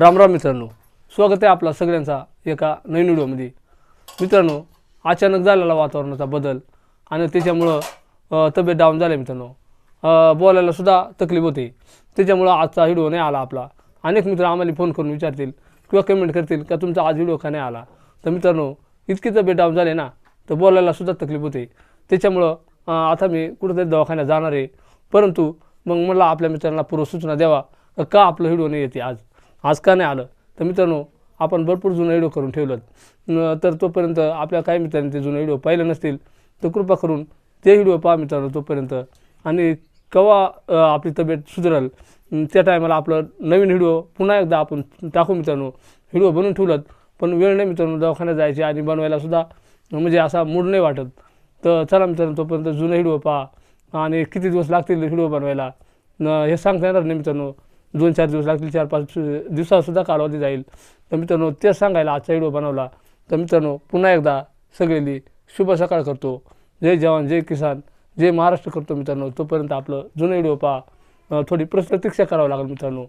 रामराम मित्रांनो स्वागत आहे आपला सगळ्यांचा एका नवीन व्हिडिओमध्ये. मित्रांनो अचानक झालेला वातावरणाचा बदल आणि त्याच्यामुळं तब्येत डाऊन झाले मित्रांनो. बोलायलासुद्धा तकलीफ होते. त्याच्यामुळं आजचा व्हिडिओ नाही आला आपला. अनेक मित्र आम्हाला फोन करून विचारतील किंवा कमेंट करतील का तुमचा आज व्हिडिओ का नाही आला. तर मित्रांनो इतकी तब्येत डाऊन झाली ना तर बोलायलासुद्धा तकलीफ होते. त्याच्यामुळं आता मी कुठेतरी दवाखान्यात जाणार आहे. परंतु मग मला आपल्या मित्रांना पूर्वसूचना द्यावा का का आपलं व्हिडिओ नाही येते आज? आज का नाही आलं? तर मित्रांनो आपण भरपूर जुनं व्हिडिओ करून ठेवलं न- तर तोपर्यंत आपल्या काही मित्रांनी ते जुने व्हिडिओ पाहिले नसतील तर कृपा करून ते व्हिडिओ पहा मित्रांनो तोपर्यंत. आणि केव्हा आपली तब्येत सुधरल त्या टायमाला आपलं नवीन व्हिडिओ पुन्हा एकदा आपण टाकू मित्रांनो. व्हिडिओ बनवून ठेवलं पण वेळ नाही मित्रांनो दवाखान्यात जायचे आणि बनवायलासुद्धा म्हणजे असा मूड नाही वाटत. तर चला मित्रांनो तोपर्यंत जुने व्हिडिओ पहा. आणि किती दिवस लागतील व्हिडिओ बनवायला? न हे सांगता येणार नाही मित्रांनो. दोन चार दिवस लागतील चार पाच दिवसासुद्धा कालावधी जाईल. तर मित्रांनो ते सांगायला आजचा व्हिडिओ बनवला. तर मित्रांनो पुन्हा एकदा सगळेली शुभ सकाळ करतो. जय जवान जय किसान जय महाराष्ट्र करतो मित्रांनो. तोपर्यंत आपलं जुनं व्हिडिओ पहा. थोडी प्रश्न प्रतीक्षा करावं लागेल मित्रांनो.